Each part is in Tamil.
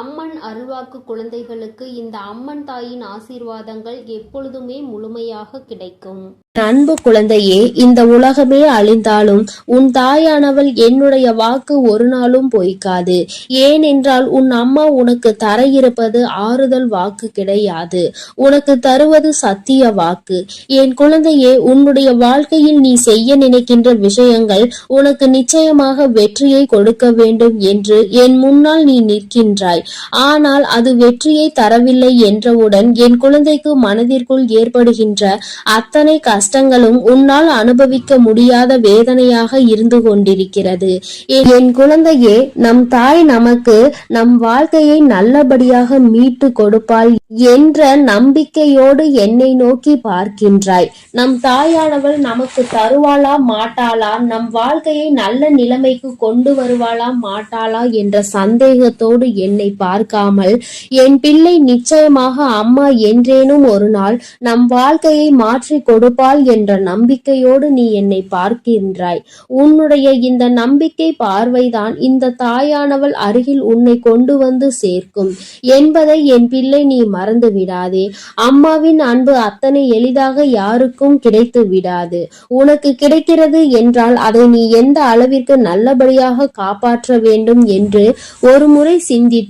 அம்மன் அருள்வாக்கு குழந்தைகளுக்கு இந்த அம்மன் தாயின் ஆசீர்வாதங்கள் எப்பொழுதுமே முழுமையாக கிடைக்கும். அன்பு குழந்தையே இந்த உலகமே அழிந்தாலும் உன் தாயானவள் என்னுடைய வாக்கு ஒரு நாளும் பொய்க்காது. ஏனென்றால் உன் அம்மா உனக்கு தர இருப்பது ஆறுதல் வாக்கு கிடையாது. உனக்கு தருவது சத்திய வாக்கு. என் குழந்தையே உன்னுடைய வாழ்க்கையில் நீ செய்ய நினைக்கின்ற விஷயங்கள் உனக்கு நிச்சயமாக வெற்றியை கொடுக்க வேண்டும் என்று என் முன்னால் நீ நிற்கின்றாய். ஆனால் அது வெற்றியை தரவில்லை என்றவுடன் என் குழந்தைக்கு மனதிற்குள் ஏற்படுகின்ற அத்தனை கஷ்டங்களும் உன்னால் அனுபவிக்க முடியாத வேதனையாக இருந்து கொண்டிருக்கிறது. என் என் குழந்தையே நம் தாய் நமக்கு நம் வாழ்க்கையை நல்லபடியாக மீட்டு கொடுப்பாள் என்ற நம்பிக்கையோடு என்னை நோக்கி பார்க்கின்றாய். நம் தாயானவள் நமக்கு தருவாளா மாட்டாளா? நம் வாழ்க்கையை நல்ல நிலைமைக்கு கொண்டு வருவாளா மாட்டாளா என்ற சந்தேகத்தோடு என்னை பார்க்காமல் என் பிள்ளை நிச்சயமாக அம்மா என்றேனும் ஒரு நாள் நம் வாழ்க்கையை மாற்றி கொடுப்பாள் என்ற நம்பிக்கையோடு நீ என்னை பார்க்கின்றாய். உன்னுடைய இந்த நம்பிக்கை பார்வைதான் இந்த தாயானவள் அருகில் உன்னை கொண்டு வந்து சேர்க்கும். என்பதை என் பிள்ளை நீ மறந்து விடாதே. அம்மாவின் அன்பு அத்தனை எளிதாக யாருக்கும் கிடைத்து விடாது. உனக்கு கிடைக்கிறது என்றால் அதை நீ எந்த அளவிற்கு நல்லபடியாக காப்பாற்ற வேண்டும் என்று ஒரு முறை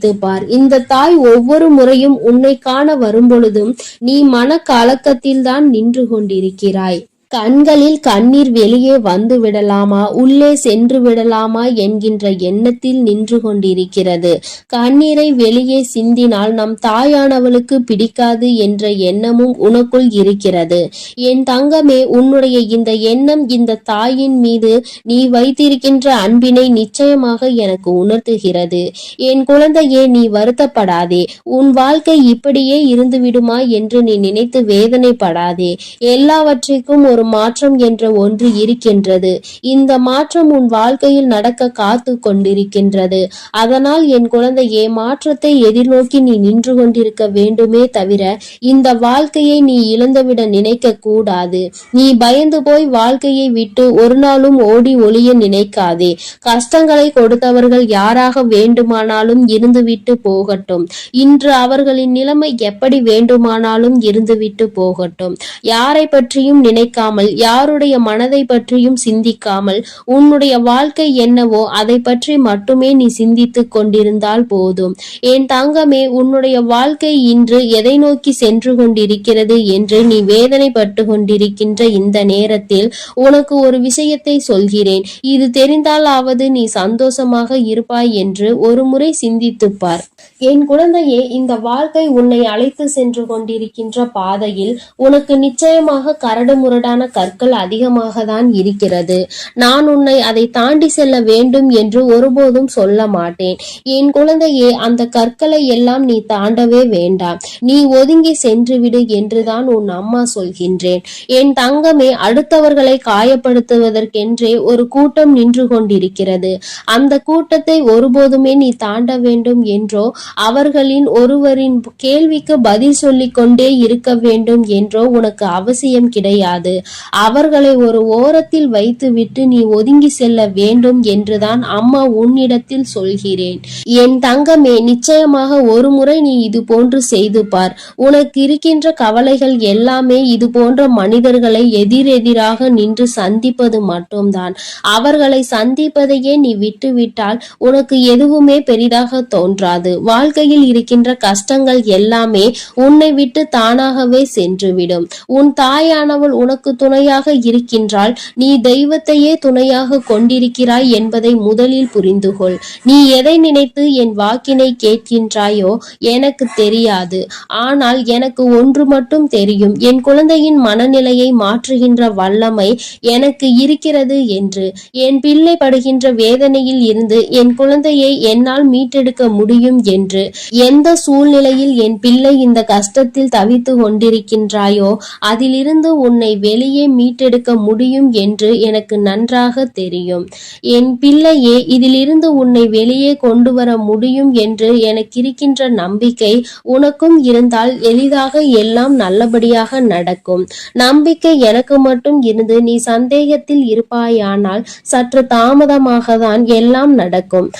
சிந்தித்து பார் இந்த தாய் ஒவ்வொரு முறையும் உன்னை காண வரும்பொழுதும் நீ மன கலக்கத்தில் தான் நின்று கொண்டிருக்கிறாய். கண்களில் கண்ணீர் வெளியே வந்து விடலாமா? உள்ளே சென்று விடலாமா? என்கின்ற எண்ணத்தில் நின்று கொண்டிருக்கிறது. கண்ணீரை வெளியே சிந்தினால் நம் தாயானவளுக்கு பிடிக்காது என்ற எண்ணமும் உனக்குள் இருக்கிறது. என் தங்கமே உன்னுடைய இந்த எண்ணம் இந்த தாயின் மீது நீ வைத்திருக்கின்ற அன்பினை நிச்சயமாக எனக்கு உணர்த்துகிறது. என் குழந்தையே நீ வருத்தப்படாதே. உன் வாழ்க்கை இப்படியே இருந்து விடுமா என்று நீ நினைத்து வேதனைப்படாதே. எல்லாவற்றிற்கும் ஒரு மாற்றம் என்ற ஒன்று இருக்கின்றது. இந்த மாற்றம் உன் வாழ்க்கையில் நடக்க காத்து கொண்டிருக்கின்றது. அதனால் என் குழந்தையே மாற்றத்தை எதிர்நோக்கி நீ நின்று கொண்டிருக்க வேண்டுமே தவிர இந்த வாழ்க்கையை நீ இழந்துவிட நினைக்க கூடாது. நீ பயந்து போய் வாழ்க்கையை விட்டு ஒரு நாளும் ஓடி ஒளிய நினைக்காதே. கஷ்டங்களை கொடுத்தவர்கள் யாராக வேண்டுமானாலும் இருந்துவிட்டு போகட்டும். இன்று அவர்களின் நிலைமை எப்படி வேண்டுமானாலும் இருந்துவிட்டு போகட்டும். யாரை பற்றியும் நினைக்காம நினைக்காமல் யாருடைய மனதை பற்றியும் சிந்திக்காமல் உன்னுடைய வாழ்க்கை என்னவோ அதை பற்றி மட்டுமே நீ சிந்தித்துக் கொண்டிருந்தால் போதும். என் தங்கமே உன்னுடைய வாழ்க்கை இன்று எதை நோக்கி சென்று கொண்டிருக்கிறது என்று நீ வேதனைப்பட்டு கொண்டிருக்கின்ற இந்த நேரத்தில் உனக்கு ஒரு விஷயத்தை சொல்கிறேன். இது தெரிந்தாலாவது நீ சந்தோஷமாக இருப்பாய் என்று ஒரு முறை சிந்தித்துப் பார். என் குழந்தையே இந்த வாழ்க்கை உன்னை அழைத்து சென்று கொண்டிருக்கின்ற பாதையில் உனக்கு நிச்சயமாக கரடு முரடான கற்கள் அதிகமாக தான் இருக்கிறது. நான் உன்னை அதை தாண்டி செல்ல வேண்டும் என்று ஒருபோதும் சொல்ல மாட்டேன். என் குழந்தையே அந்த கற்களை எல்லாம் நீ தாண்டவே வேண்டாம். நீ ஒதுங்கி சென்று விடு என்றுதான் உன் அம்மா சொல்கின்றேன். என் தங்கமே அடுத்தவர்களை காயப்படுத்துவதற்கென்றே ஒரு கூட்டம் நின்று கொண்டிருக்கிறது. அந்த கூட்டத்தை ஒருபோதுமே நீ தாண்ட வேண்டும் என்றோ அவர்களின் ஒருவரின் கேள்விக்கு பதில் சொல்லிக் கொண்டே இருக்க வேண்டும் என்றோ உனக்கு அவசியம் கிடையாது. அவர்களை ஒரு ஓரத்தில் வைத்துவிட்டு நீ ஒதுங்கி செல்ல வேண்டும் என்றுதான் அம்மா உன்னிடத்தில் சொல்கிறேன். என் தங்கமே நிச்சயமாக ஒரு முறை நீ இது போன்று செய்து பார். உனக்கு இருக்கின்ற கவலைகள் எல்லாமே இது போன்ற மனிதர்களை எதிரெதிராக நின்று சந்திப்பது மட்டும்தான். அவர்களை சந்திப்பதையே நீ விட்டுவிட்டால் உனக்கு எதுவுமே பெரிதாக தோன்றாது. வாழ்க்கையில் இருக்கின்ற கஷ்டங்கள் எல்லாமே உன்னை விட்டு தானாகவே சென்றுவிடும். உன் தாயானவள் உனக்கு துணையாக இருக்கின்றாள். நீ தெய்வத்தையே துணையாக கொண்டிருக்கிறாய் என்பதை முதலில் புரிந்து கொள் நீ எதை நினைத்து என் வாக்கினை கேட்கின்றாயோ எனக்கு தெரியாது. ஆனால் எனக்கு ஒன்று மட்டும் தெரியும். என் குழந்தையின் மனநிலையை மாற்றுகின்ற வல்லமை எனக்கு இருக்கிறது என்று. என் பிள்ளை படுகின்ற வேதனையில் இருந்து என் குழந்தையை என்னால் மீட்டெடுக்க முடியும் என்று. எந்த சூழ்நிலையில் என் பிள்ளை இந்த கஷ்டத்தில் தவித்து கொண்டிருக்கின்றாயோ அதிலிருந்து உன்னை வெளி வெளியே மீட்டெடுக்க முடியும் என்று எனக்கு நன்றாக தெரியும். என் பிள்ளையே இதிலிருந்து உன்னை வெளியே கொண்டு வர முடியும் என்று எனக்கிருக்கின்ற நம்பிக்கை உனக்கும் இருந்தால் எளிதாக எல்லாம் நல்லபடியாக நடக்கும். நம்பிக்கை எனக்கு மட்டும் இருந்து நீ சந்தேகத்தில் இருப்பாயானால் சற்று தாமதமாக தான் எல்லாம் நடக்கும்.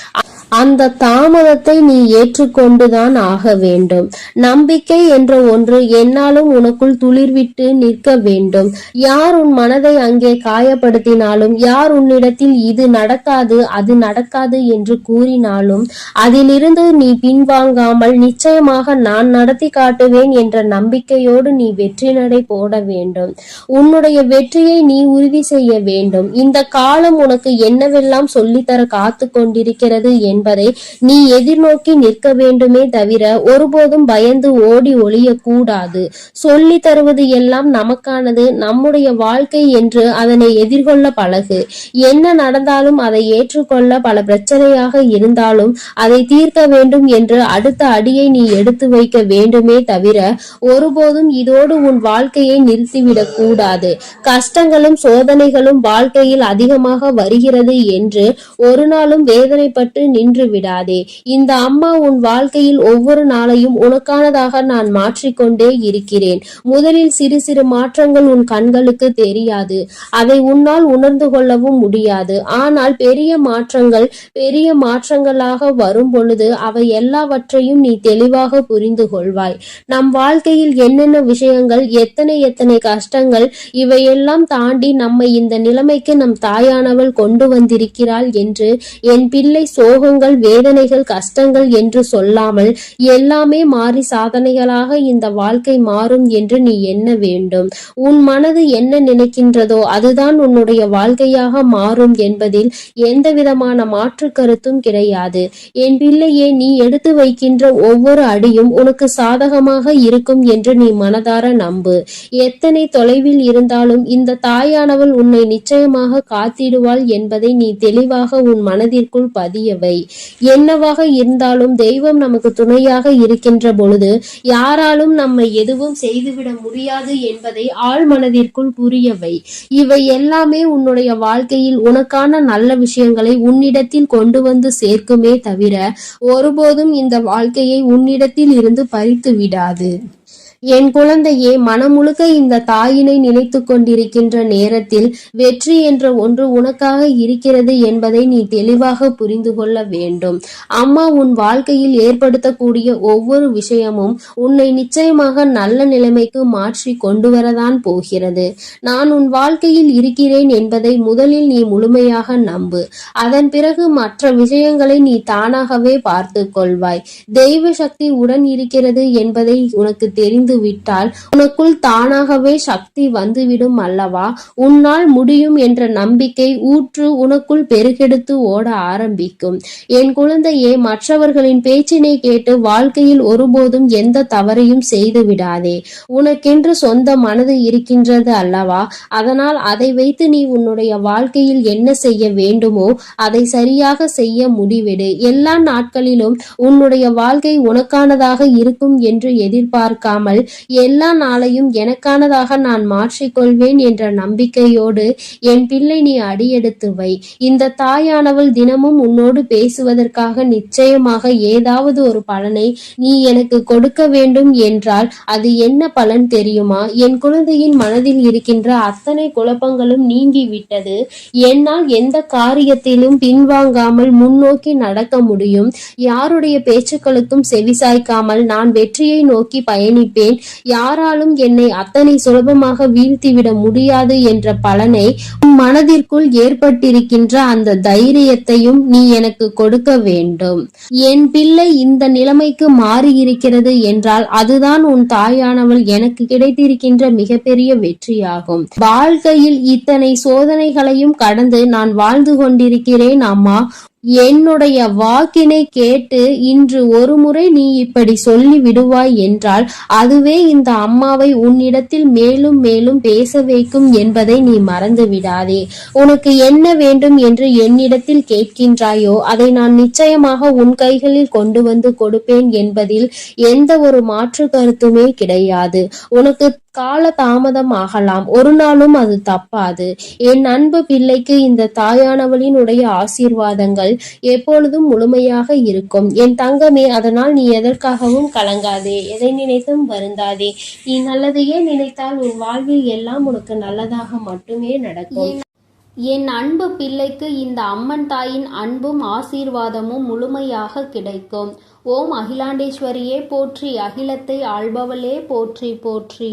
அந்த தாமதத்தை நீ ஏற்றுக்கொண்டுதான் ஆக வேண்டும். நம்பிக்கை என்ற ஒன்று என்னாலும் உனக்குள் துளிர்விட்டு நிற்க வேண்டும். யார் உன் மனதை அங்கே காயப்படுத்தினாலும் யார் உன்னிடத்தில் இது நடக்காது அது நடக்காது என்று கூறினாலும் அதிலிருந்து நீ பின்வாங்காமல் நிச்சயமாக நான் நடத்தி காட்டுவேன் என்ற நம்பிக்கையோடு நீ வெற்றி நடை போட வேண்டும். உன்னுடைய வெற்றியை நீ உறுதி செய்ய வேண்டும். இந்த காலம் உனக்கு என்னவெல்லாம் சொல்லித்தர காத்து கொண்டிருக்கிறது என்பதை நீ எதிர்நோக்கி நிற்க வேண்டுமே தவிர ஒருபோதும் பயந்து ஓடி ஒளியக்கூடாது. சொல்லி தருவது எல்லாம் நமக்கானது. நம்முடைய வாழ்க்கை என்று அதனை எதிர்கொள்ள பழகு. என்ன நடந்தாலும் அதை ஏற்றுக்கொள்ள பல பிரச்சனையாக இருந்தாலும் அதை தீர்க்க வேண்டும் என்று அடுத்த அடியை நீ எடுத்து வைக்க வேண்டுமே தவிர ஒருபோதும் இதோடு உன் வாழ்க்கையை நிறுத்திவிடக் கூடாது. கஷ்டங்களும் சோதனைகளும் வாழ்க்கையில் அதிகமாக வருகிறது என்று ஒரு நாளும் வேதனைப்பட்டு நின்று விடாதே. இந்த அம்மா உன் வாழ்க்கையில் ஒவ்வொரு நாளையும் உனக்கானதாக நான் மாற்றிக்கொண்டே இருக்கிறேன். முதலில் சிறு சிறு மாற்றங்கள் உன் கண்களுக்கு தெரியாது. அதை உன்னால் உணர்ந்து கொள்ளவும் முடியாது. ஆனால் பெரிய மாற்றங்கள் பெரிய மாற்றங்களாக வரும் பொழுது அவை எல்லாவற்றையும் நீ தெளிவாக புரிந்து கொள்வாய். நம் வாழ்க்கையில் என்னென்ன விஷயங்கள் எத்தனை எத்தனை கஷ்டங்கள் இவையெல்லாம் தாண்டி நம்மை இந்த நிலைமைக்கு நம் தாயானவள் கொண்டு வந்திருக்கிறாள் என்று என் பிள்ளை சோகங்கள் வேதனைகள் கஷ்டங்கள் என்று சொல்லாமல் எல்லாமே மாறி சாதனைகளாக இந்த வாழ்க்கை மாறும் என்று நீ எண்ண வேண்டும். உன் மனது மனது என்ன நினைக்கின்றதோ அதுதான் உன்னுடைய வாழ்க்கையாக மாறும் என்பதில் எந்த விதமான மாற்று கருத்தும் கிடையாது. என் பிள்ளையே நீ எடுத்து வைக்கின்ற ஒவ்வொரு அடியும் உனக்கு சாதகமாக இருக்கும் என்று நீ மனதார நம்பு. எத்தனை தொலைவில் இருந்தாலும் இந்த தாயானவள் உன்னை நிச்சயமாக காத்திடுவாள் என்பதை நீ தெளிவாக உன் மனதிற்குள் பதியவை. என்னவாக இருந்தாலும் தெய்வம் நமக்கு துணையாக இருக்கின்ற பொழுது யாராலும் நம்மை எதுவும் செய்துவிட முடியாது என்பதை ஆழ் மனதிற்குள் புரியவை இவை எல்லாமே உன்னுடைய வாழ்க்கையில் உனக்கான நல்ல விஷயங்களை உன்னிடத்தில் கொண்டு வந்து சேர்க்குமே தவிர ஒருபோதும் இந்த வாழ்க்கையை உன்னிடத்தில் இருந்து பறித்து விடாது. என் குழந்தையே மனமுழுக்க இந்த தாயினை நினைத்து கொண்டிருக்கின்ற நேரத்தில் வெற்றி என்ற ஒன்று உனக்காக இருக்கிறது என்பதை நீ தெளிவாக புரிந்து கொள்ள வேண்டும். அம்மா உன் வாழ்க்கையில் ஏற்படுத்தக்கூடிய ஒவ்வொரு விஷயமும் உன்னை நிச்சயமாக நல்ல நிலைமைக்கு மாற்றி கொண்டு வரதான் போகிறது. நான் உன் வாழ்க்கையில் இருக்கிறேன் என்பதை முதலில் நீ முழுமையாக நம்பு. அதன் பிறகு மற்ற விஷயங்களை நீ தானாகவே பார்த்து கொள்வாய். தெய்வ சக்தி உடன் இருக்கிறது என்பதை உனக்கு தெரிந்து விட்டால் உனக்குள் தானாகவே சக்தி வந்துவிடும் அல்லவா? உன்னால் முடியும் என்ற நம்பிக்கை ஊற்று உனக்குள் பெருகெடுத்து ஓட ஆரம்பிக்கும். என் குழந்தையே மற்றவர்களின் பேச்சினை கேட்டு வாழ்க்கையில் ஒருபோதும் எந்த தவறையும் செய்து விடாதே. உனக்கென்று சொந்த மனது இருக்கின்றது அல்லவா? அதனால் அதை வைத்து நீ உன்னுடைய வாழ்க்கையில் என்ன செய்ய வேண்டுமோ அதை சரியாக செய்ய முடிவிடு. எல்லா நாட்களிலும் உன்னுடைய வாழ்க்கை உனக்கானதாக இருக்கும் என்று எதிர்பார்க்காமல் எல்லா நாளையும் எனக்கானதாக நான் மாற்றிக்கொள்வேன் என்ற நம்பிக்கையோடு என் பிள்ளை நீ அடியெடுத்து வை. இந்த தாயானவள் தினமும் உன்னோடு பேசுவதற்காக நிச்சயமாக ஏதாவது ஒரு பலனை நீ எனக்கு கொடுக்க வேண்டும் என்றால் அது என்ன பலன் தெரியுமா? என் குழந்தையின் மனதில் இருக்கின்ற அத்தனை குழப்பங்களும் நீங்கிவிட்டது. என்னால் எந்த காரியத்திலும் பின்வாங்காமல் முன்னோக்கி நடக்க முடியும். யாருடைய பேச்சுக்களுக்கும் செவிசாய்க்காமல் நான் வெற்றியை நோக்கி பயணிப்பேன். யாராலும் என்னை அத்தனை சுலபமாக வீழ்த்திவிட முடியாது என்ற பலனை மனதிற்குள் ஏற்பட்டிருக்கின்ற அந்த தைரியத்தையும் நீ எனக்கு கொடுக்க வேண்டும். என் பிள்ளை இந்த நிலைமைக்கு மாறி இருக்கிறது என்றால் அதுதான் உன் தாயானவள் எனக்கு கிடைத்திருக்கின்ற மிகப்பெரிய வெற்றியாகும். வாழ்க்கையில் இத்தனை சோதனைகளையும் கடந்து நான் வாழ்ந்து கொண்டிருக்கிறேன் அம்மா. என்னுடைய வாக்கினை கேட்டு இன்று ஒருமுறை நீ இப்படி சொல்லி விடுவாய் என்றால் அதுவே இந்த அம்மாவை உன்னிடத்தில் மேலும் மேலும் பேச வைக்கும் என்பதை நீ மறந்து விடாதே. உனக்கு என்ன வேண்டும் என்று என்னிடத்தில் கேட்கின்றாயோ அதை நான் நிச்சயமாக உன் கைகளில் கொண்டு வந்து கொடுப்பேன் என்பதில் எந்த ஒரு மாற்று கருத்துமே கிடையாது. உனக்கு கால தாமதம் ஆகலாம் ஒரு நாளும் அது தப்பாது. என் அன்பு பிள்ளைக்கு இந்த தாயானவளினுடைய ஆசீர்வாதங்கள் எப்பொழுதும் முழுமையாக இருக்கும். என் தங்கமே அதனால் நீ எதற்காகவும் கலங்காதே. எதை நினைத்தும் வருந்தாதே. நீ நல்லதையே நினைத்தால் உன் வாழ்வில் எல்லாம் உனக்கு நல்லதாக மட்டுமே நடக்கும். என் அன்பு பிள்ளைக்கு இந்த அம்மன் தாயின் அன்பும் ஆசீர்வாதமும் முழுமையாக கிடைக்கும். ஓம் அகிலாண்டேஸ்வரியே போற்றி அகிலத்தை ஆள்பவளே போற்றி போற்றி.